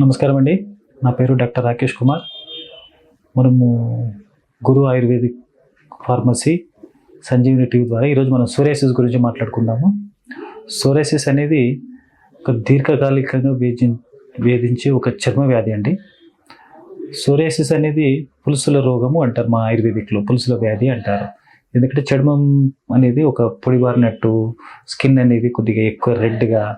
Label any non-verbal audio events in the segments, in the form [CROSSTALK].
నమస్కారం అండి నా పేరు డాక్టర్ రాకేష్ కుమార్. మనము Guru Ayurvedic pharmacy Sanjeevini TV ద్వారా ఈరోజు మనం సోరేసిస్ గురించి మాట్లాడుకుందాము. సోరేసిస్ అనేది ఒక దీర్ఘకాలికంగా వేధి వేధించే ఒక చర్మ వ్యాధి అండి. సోరేసిస్ అనేది పులుసుల రోగము అంటారు మా ఆయుర్వేదిక్లో పులుసుల వ్యాధి అంటారు. ఎందుకంటే చర్మం అనేది ఒక పొడిబారినట్టు స్కిన్ అనేది కొద్దిగా ఎక్కువ రెడ్గా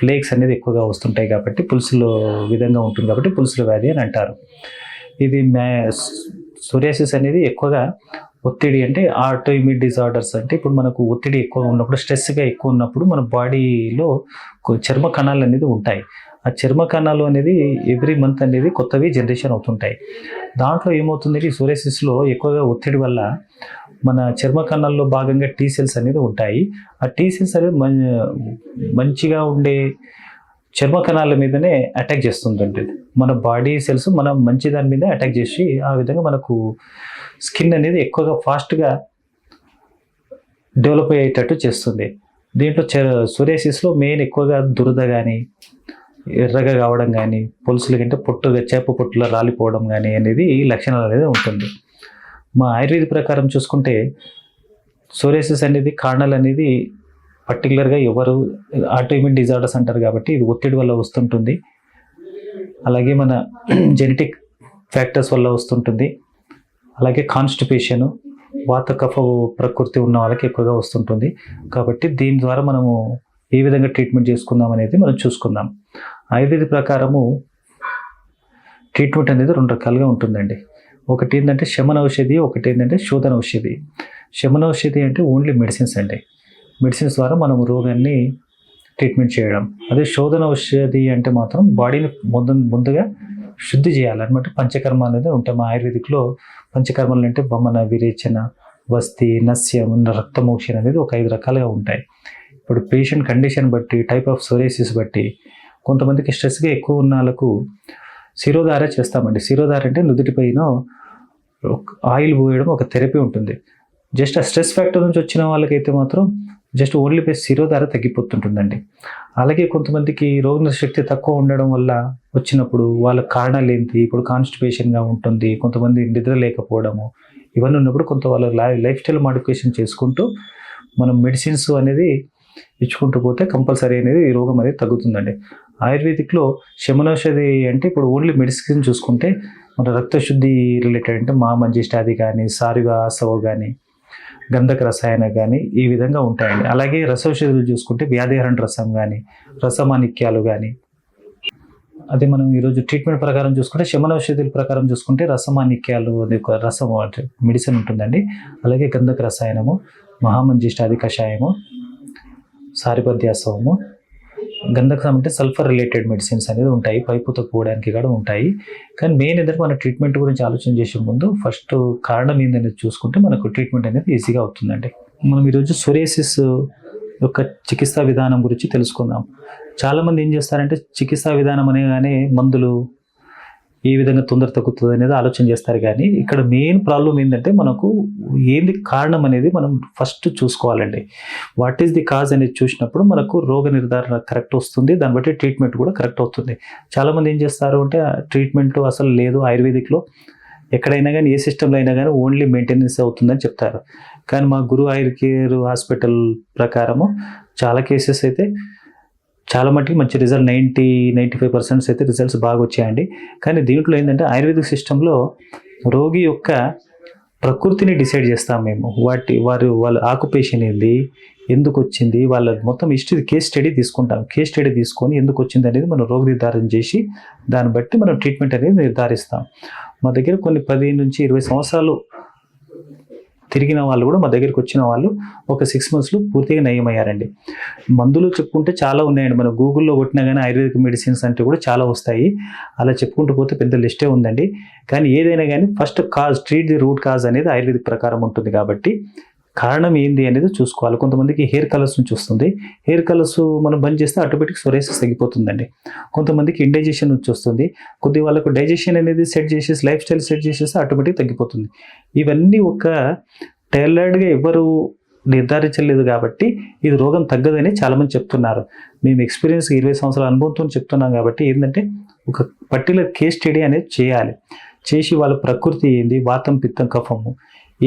ఫ్లేక్స్ అనేది ఎక్కువగా వస్తుంటాయి కాబట్టి పులుసులో విధంగా ఉంటుంది కాబట్టి పులుసుల వ్యాధి అని అంటారు. ఇది మ్యా సోరియాసిస్ అనేది ఎక్కువగా ఒత్తిడి అంటే ఆటోఇమ్యూన్ డిజార్డర్స్ అంటే ఇప్పుడు మనకు ఒత్తిడి ఎక్కువ ఉన్నప్పుడు స్ట్రెస్గా ఎక్కువ ఉన్నప్పుడు మన బాడీలో చర్మ కణాలు అనేది ఉంటాయి. ఆ చర్మ కణాలు అనేది ఎవ్రీ మంత్ అనేది కొత్తవి జనరేషన్ అవుతుంటాయి. దాంట్లో ఏమవుతుంది ఈ ఎక్కువగా ఒత్తిడి వల్ల మన చర్మ కణాల్లో భాగంగా టీ సెల్స్ అనేది ఉంటాయి. ఆ టీ సెల్స్ అనేది మంచిగా ఉండే చర్మ కణాల మీదనే అటాక్ చేస్తుంటుంది. మన బాడీ సెల్స్ మనం మంచి దాని మీద అటాక్ చేసి ఆ విధంగా మనకు స్కిన్ అనేది ఎక్కువగా ఫాస్ట్గా డెవలప్ అయ్యేటట్టు చేస్తుంది. దీంట్లో సోరియాసిస్లో మెయిన్ ఎక్కువగా దురద కానీ ఎర్రగా కావడం కానీ పులుసులు కంటే పొట్టుగా చేప పొట్టులా రాలిపోవడం కానీ అనేది ఈ లక్షణాలు అనేది ఉంటుంది. మా ఆయుర్వేద ప్రకారం చూసుకుంటే సోరేసిస్ అనేది కారణాలు అనేది పర్టికులర్గా ఎవరు ఆటోఇమ్యూన్ డిజార్డర్స్ అంటారు కాబట్టి ఇది ఒత్తిడి వల్ల వస్తుంటుంది. అలాగే మన [CLEARS THROAT] జెనెటిక్ ఫ్యాక్టర్స్ వల్ల వస్తుంటుంది. అలాగే కాన్స్టిపేషను వాత కఫ ప్రకృతి ఉన్న వాళ్ళకి ఎక్కువగా వస్తుంటుంది. కాబట్టి దీని ద్వారా మనము ఏ విధంగా ట్రీట్మెంట్ చేసుకుందాం అనేది మనం చూసుకుందాం. ఆయుర్వేద ప్రకారము ట్రీట్మెంట్ అనేది రెండు రకాలుగా ఉంటుందండి. ఒకటి ఏంటంటే శమన ఔషధి ఒకటి ఏంటంటే శోధన ఔషధి. శమన ఔషధి అంటే ఓన్లీ మెడిసిన్స్ అండి. మెడిసిన్స్ ద్వారా మనం రోగాన్ని ట్రీట్మెంట్ చేయడం. అదే శోధన ఔషధి అంటే మాత్రం బాడీని ముందు ముందుగా శుద్ధి చేయాలన్నమాట పంచకర్మ అనేది ఉంటాయి మా ఆయుర్వేదిక్లో. పంచకర్మలు అంటే బొమ్మన విరేచన వస్తి నస్యం రక్తమోక్షణ అనేది ఒక ఐదు రకాలుగా ఉంటాయి. ఇప్పుడు పేషెంట్ కండిషన్ బట్టి టైప్ ఆఫ్ సోరేసిస్ బట్టి కొంతమందికి స్ట్రెస్గా ఎక్కువ ఉన్న వాళ్ళకు శిరోధార చేస్తామండి. శిరోధార అంటే నుదుటిపైన ఒక ఆయిల్ పోయడం ఒక థెరపీ ఉంటుంది. జస్ట్ ఆ స్ట్రెస్ ఫ్యాక్టర్ నుంచి వచ్చిన వాళ్ళకైతే మాత్రం జస్ట్ ఓన్లీ పై శిరోధార తగ్గిపోతుంటుందండి. అలాగే కొంతమందికి రోగ శక్తి తక్కువ ఉండడం వల్ల వచ్చినప్పుడు వాళ్ళ కారణాలు ఏంటి? ఇప్పుడు కాన్స్టిపేషన్గా ఉంటుంది కొంతమంది నిద్ర లేకపోవడము ఇవన్నీ ఉన్నప్పుడు కొంత వాళ్ళ లైఫ్ స్టైల్ మాడిఫికేషన్ చేసుకుంటూ మనం మెడిసిన్స్ అనేది ఇచ్చుకుంటూ పోతే కంపల్సరీ అనేది ఈ రోగం అనేది తగ్గుతుందండి. ఆయుర్వేదిక్లో శమనౌషధి అంటే ఇప్పుడు ఓన్లీ మెడిసిన్ చూసుకుంటే మన రక్తశుద్ధి రిలేటెడ్ అంటే మా మంజిష్టాది కానీ సారుగా ఆసవ కానీ గంధక రసాయన కానీ ఈ విధంగా ఉంటాయండి. అలాగే రసౌషధులు చూసుకుంటే వ్యాధిహరణ రసం కానీ రసమాణిక్యాలు కానీ. అదే మనం ఈరోజు ట్రీట్మెంట్ ప్రకారం చూసుకుంటే శమనౌషధుల ప్రకారం చూసుకుంటే రసమాణిక్యాలు అది ఒక రసం అంటే మెడిసిన్ ఉంటుందండి. అలాగే గంధక రసాయనము మహామంజిష్టాది కషాయము సారిపద్యాసవము గంధకం అంటే సల్ఫర్ రిలేటెడ్ మెడిసిన్స్ అనేది ఉంటాయి. పైపుతో పోవడానికి కూడా ఉంటాయి. కానీ మెయిన్ ఏంటంటే మన ట్రీట్మెంట్ గురించి ఆలోచన చేసే ముందు ఫస్ట్ కారణం ఏందనేది చూసుకుంటే మనకు ట్రీట్మెంట్ అనేది ఈజీగా అవుతుందండి. మనం ఈరోజు సొరేసిస్ యొక్క చికిత్సా విధానం గురించి తెలుసుకుందాం. చాలామంది ఏం చేస్తారంటే చికిత్సా విధానం అనేగానే మందులు ఏ విధంగా తొందర తగ్గుతుంది అనేది ఆలోచన చేస్తారు. కానీ ఇక్కడ మెయిన్ ప్రాబ్లం ఏంటంటే మనకు ఏంది కారణం అనేది మనం ఫస్ట్ చూసుకోవాలండి. వాట్ ఈస్ ది కాజ్ అనేది చూసినప్పుడు మనకు రోగ నిర్ధారణ కరెక్ట్ వస్తుంది. దాన్ని బట్టి ట్రీట్మెంట్ కూడా కరెక్ట్ అవుతుంది. చాలామంది ఏం చేస్తారు అంటే ట్రీట్మెంట్ అసలు లేదు ఆయుర్వేదిక్లో. ఎక్కడైనా కానీ ఏ సిస్టంలో అయినా కానీ ఓన్లీ మెయింటెనెన్స్ అవుతుందని చెప్తారు. కానీ మా గురు ఆయుర్ కేర్ హాస్పిటల్ ప్రకారము చాలా కేసెస్ అయితే చాలా మట్టుకు మంచి result ninety ninety five percents అయితే రిజల్ట్స్ బాగా వచ్చాయండి. కానీ దీంట్లో ఏంటంటే ఆయుర్వేదిక్ సిస్టంలో రోగి యొక్క ప్రకృతిని డిసైడ్ చేస్తాం మేము. వాటి వారు వాళ్ళ ఆక్యుపేషన్ ఏంది ఎందుకు వచ్చింది వాళ్ళ మొత్తం హిస్టరీ కేస్ స్టడీ తీసుకుంటాం. కేస్ స్టడీ తీసుకొని ఎందుకు వచ్చింది అనేది మనం రోగ నిర్ధారణ చేసి దాన్ని బట్టి మనం ట్రీట్మెంట్ అనేది నిర్ధారిస్తాం. మా దగ్గర కొన్ని పది నుంచి ఇరవై సంవత్సరాలు తిరిగిన వాళ్ళు కూడా మా దగ్గరికి వచ్చిన వాళ్ళు ఒక సిక్స్ మంత్స్లో పూర్తిగా నయమయ్యారండి. మందులు చెప్పుకుంటే చాలా ఉన్నాయండి. మనం గూగుల్లో కొట్టినా కానీ ఆయుర్వేదిక్ మెడిసిన్స్ అంటే కూడా చాలా వస్తాయి. అలా చెప్పుకుంటూ పోతే పెద్ద లిస్టే ఉందండి. కానీ ఏదైనా కానీ first cause treat the root cause అనేది ఆయుర్వేదిక్ ప్రకారం ఉంటుంది కాబట్టి కారణం ఏంది అనేది చూసుకోవాలి. కొంతమందికి హెయిర్ కలర్స్ నుంచి వస్తుంది హెయిర్ కలర్స్ మనం బంద్ చేస్తే ఆటోమేటిక్ సొరేసెస్ తగ్గిపోతుందండి. కొంతమందికి ఇండైజెషన్ నుంచి వస్తుంది. కొద్ది వాళ్ళకు డైజెషన్ అనేది సెట్ చేసేసి లైఫ్ స్టైల్ సెట్ చేసేస్తే ఆటోమేటిక్ తగ్గిపోతుంది. ఇవన్నీ ఒక టైలర్డ్గా ఎవరు నిర్ధారించలేదు కాబట్టి ఇది రోగం తగ్గదని చాలామంది చెప్తున్నారు. మేము ఎక్స్పీరియన్స్ ఇరవై సంవత్సరాల అనుభవంతో చెప్తున్నాం కాబట్టి ఏంటంటే ఒక పర్టికులర్ కేస్ స్టడీ అనేది చేయాలి. చేసి వాళ్ళ ప్రకృతి ఏంది? వాతం పిత్తం కఫము.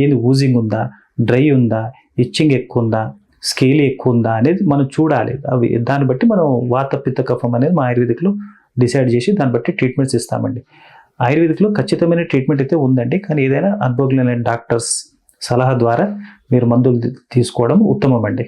ఏంది? ఊజింగ్ ఉందా? డ్రై ఉందా ఇచ్చింగ్ ఎక్కువ ఉందా స్కేల్ ఎక్కువ ఉందా అనేది మనం చూడాలి. అవి దాన్ని బట్టి మనం వాత పిత్త కఫం అనేది మా ఆయుర్వేదిక్లో డిసైడ్ చేసి దాన్ని బట్టి ట్రీట్మెంట్స్ ఇస్తామండి. ఆయుర్వేదిక్లో ఖచ్చితమైన ట్రీట్మెంట్ అయితే ఉందండి. కానీ ఏదైనా అనుభవజ్ఞులైన డాక్టర్స్ సలహా ద్వారా మీరు మందులు తీసుకోవడం ఉత్తమం అండి